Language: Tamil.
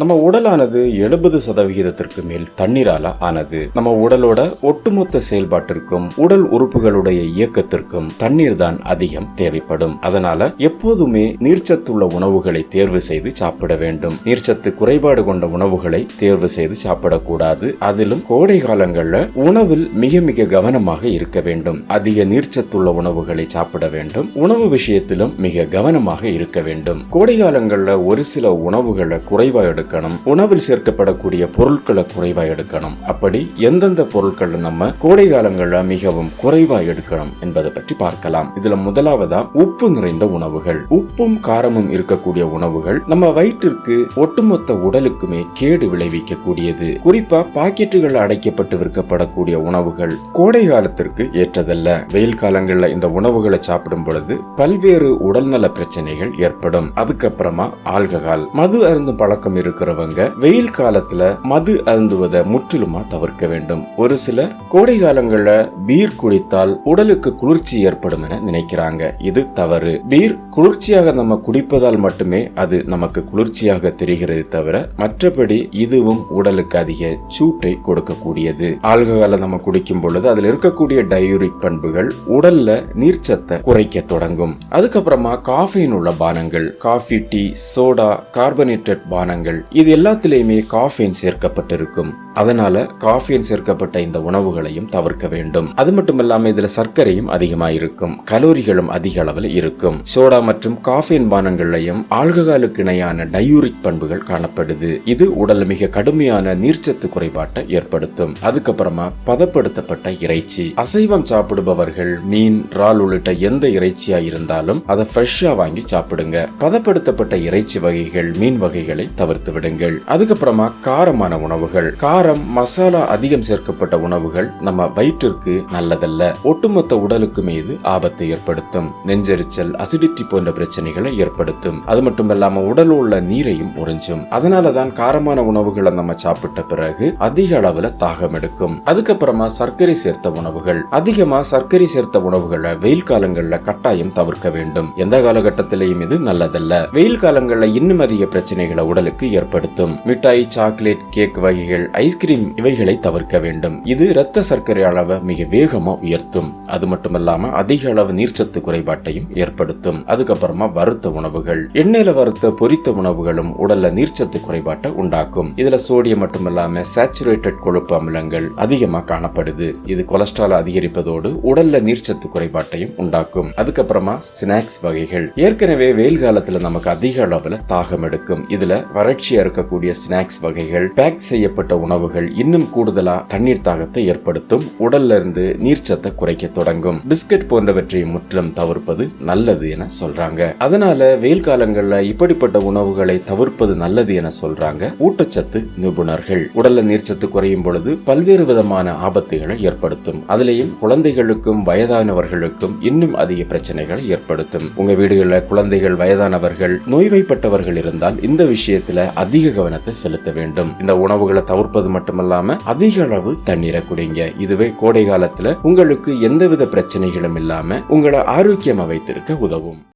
நம்ம உடலானது எழுபது சதவிகிதத்திற்கு மேல் தண்ணீரால ஆனது. நம்ம உடலோட ஒட்டுமொத்த செயல்பாட்டிற்கும் உடல் உறுப்புகளுடைய இயக்கத்திற்கும் தண்ணீர் தான் அதிகம் தேவைப்படும். அதனால எப்போதுமே நீர்ச்சத்துள்ள உணவுகளை தேர்வு செய்து சாப்பிட வேண்டும். நீர்ச்சத்து குறைபாடு கொண்ட உணவுகளை தேர்வு செய்து சாப்பிடக்கூடாது. அதிலும் கோடை காலங்கள்ல உணவில் மிக மிக கவனமாக இருக்க வேண்டும். அதிக நீர்ச்சத்துள்ள உணவுகளை சாப்பிட வேண்டும். உணவு விஷயத்திலும் மிக கவனமாக இருக்க வேண்டும். கோடை காலங்கள்ல ஒரு சில உணவுகளை குறைவாக எடுக்கணும். உணவில் சேர்க்கப்படக்கூடிய பொருட்களை குறைவா எடுக்கணும். அப்படி எந்தெந்த பொருட்கள் நம்ம கோடை காலங்கள்ல மிகவும் குறைவா எடுக்கணும் என்பதை பற்றி பார்க்கலாம். இதுல முதலாவதா உப்பு நிறைந்த உணவுகள். உப்பும் காரமும் இருக்கக்கூடிய உணவுகள் நம்ம வயிற்றிற்கு ஒட்டுமொத்த உடலுக்குமே கேடு விளைவிக்கக்கூடியது. குறிப்பா பாக்கெட்டுகள் அடைக்கப்பட்டு விற்கப்படக்கூடிய உணவுகள் கோடை காலத்திற்கு ஏற்றதல்ல. வெயில் காலங்கள்ல இந்த உணவுகளை சாப்பிடும் பொழுது பல்வேறு உடல்நல பிரச்சனைகள் ஏற்படும். அதுக்கப்புறமா ஆல்கஹால். மது அருந்தும் பழக்கம் இருக்கிறவங்க வெயில் காலத்துல மது அருந்துவதை முற்றிலுமா தவிர்க்க வேண்டும். ஒரு சிலர் கோடை காலங்கள்ல பீர் குடித்தால் உடலுக்கு குளிர்ச்சி ஏற்படும் என நினைக்கிறாங்க. இது தவறு. பீர் குளிர்ச்சியாக நம்ம குடிப்பதால் மட்டுமே அது நமக்கு குளிர்ச்சியாக தெரிகிறது தவிர மற்றபடி இதுவும் உடலுக்கு அதிக சூட்டை கொடுக்கக்கூடியது. ஆல்கஹாலை நம்ம குடிக்கும் பொழுது அதில் இருக்கக்கூடிய டயூரிக் பண்புகள் உடல்ல நீர்ச்சத்தை குறைக்க தொடங்கும். அதுக்கப்புறமா காஃபின் உள்ள பானங்கள் காஃபி டீ சோடா கார்பனேட்டட் பானங்கள் இது எல்லாத்திலையுமே காஃபின் சேர்க்கப்பட்டிருக்கும். அதனால காஃபியின் சேர்க்கப்பட்ட இந்த உணவுகளையும் தவிர்க்க வேண்டும். அது மட்டும் இல்லாமல் இதுல சர்க்கரையும் அதிகமா இருக்கும் கலோரிகளும் அதிக அளவில் இருக்கும். சோடா மற்றும் காஃபியின் பானங்களையும் ஆல்கஹாலுக்கு இணையான டயூரிக் பண்புகள் காணப்படுது. இது உடல் மிக கடுமையான நீர்ச்சத்து குறைபாட்டை ஏற்படுத்தும். அதுக்கப்புறமா பதப்படுத்தப்பட்ட இறைச்சி. அசைவம் சாப்பிடுபவர்கள் மீன் இறால் உள்ளிட்ட எந்த இறைச்சியா இருந்தாலும் அதை ஃப்ரெஷ்ஷா வாங்கி சாப்பிடுங்க. பதப்படுத்தப்பட்ட இறைச்சி வகைகள் மீன் வகைகளை தவிர்த்து விடுங்கள். அதுக்கப்புறமா காரமான உணவுகள். காரம் மசாலா அதிகம் சேர்க்கப்பட்ட உணவுகள் நம்ம வயிற்றிற்கு நல்லதல்ல. ஒட்டுமொத்த உடலுக்கு மீது ஆபத்தை ஏற்படுத்தும். நெஞ்செரிச்சல் அசிடிட்டி போன்ற பிரச்சனைகளை ஏற்படுத்தும். அது மட்டும் இல்லாம உடல் உள்ள நீரையும் உறிஞ்சும். அதனாலதான் காரமான உணவுகளை நம்ம சாப்பிட்ட பிறகு அதிக அளவுல தாகம் எடுக்கும். அதுக்கப்புறமா சர்க்கரை சேர்த்த உணவுகள். அதிகமா சர்க்கரை சேர்த்த உணவுகளை வெயில் காலங்கள்ல கட்டாயம் தவிர்க்க வேண்டும். எந்த காலகட்டத்திலையும் இது நல்லதல்ல. வெயில் காலங்கள்ல இன்னும் அதிக பிரச்சனைகளை உடலுக்கு ஏற்படுத்தும். மிட்டாய் சாக்லேட் கேக் வகைகள் ஐஸ் ஐஸ்கிரீம் இவைகளை தவிர்க்க வேண்டும். இது இரத்த சர்க்கரை அளவை மிக வேகமா உயர்த்தும். அது மட்டுமல்லாம அதிக அளவு நீர்ச்சத்து குறைபாட்டையும் ஏற்படுத்தும். அதுக்கப்புறமா வறுத்த உணவுகள். எண்ணெயில வறுத்த பொரித்த உணவுகளும் உடல்ல நீர்ச்சத்து குறைபாட்டை உண்டாக்கும். இதுல சோடியம் மட்டுமல்லாம சேச்சுரேட்டட் கொழுப்பு அமிலங்கள் அதிகமா காணப்படுது. இது கொலஸ்ட்ரால் அதிகரிப்பதோடு உடல்ல நீர்ச்சத்து குறைபாட்டையும் உண்டாக்கும். அதுக்கப்புறமா ஸ்நாக்ஸ் வகைகள். ஏற்கனவே வெயில் காலத்துல நமக்கு அதிக அளவுல தாகம் எடுக்கும். இதுல வறட்சியா இருக்கக்கூடிய ஸ்நாக்ஸ் வகைகள் பேக் செய்யப்பட்ட உணவு உணவுகள் இன்னும் கூடுதலா தண்ணீர் தாகத்தை ஏற்படுத்தும் உடல்ல இருந்து நீர்ச்சத்தை குறைக்க தொடங்கும். பிஸ்கட் போன்றவற்றை முற்றிலும் தவிர்ப்பது நல்லது என சொல்றாங்க. அதனால வெயில் காலங்கள்ல இப்படிப்பட்ட உணவுகளை தவிர்ப்பது நல்லது என சொல்றாங்க ஊட்டச்சத்து நிபுணர்கள். உடல்ல நீர்ச்சத்து குறையும் பொழுது பல்வேறு விதமான ஆபத்துகளை ஏற்படுத்தும். அதுலேயும் குழந்தைகளுக்கும் வயதானவர்களுக்கும் இன்னும் அதிக பிரச்சனைகளை ஏற்படுத்தும். உங்க வீடுகளில் குழந்தைகள் வயதானவர்கள் நோய்வாய்ப்பட்டவர்கள் இருந்தால் இந்த விஷயத்துல அதிக கவனத்தை செலுத்த வேண்டும். இந்த உணவுகளை தவிர்ப்பது மட்டுமல்லாம அதிக அளவு தண்ணீரை குடிங்க. இதுவே கோடை காலத்துல உங்களுக்கு எந்தவித பிரச்சனைகளும் இல்லாம உங்களை ஆரோக்கியமா வைத்திருக்க உதவும்.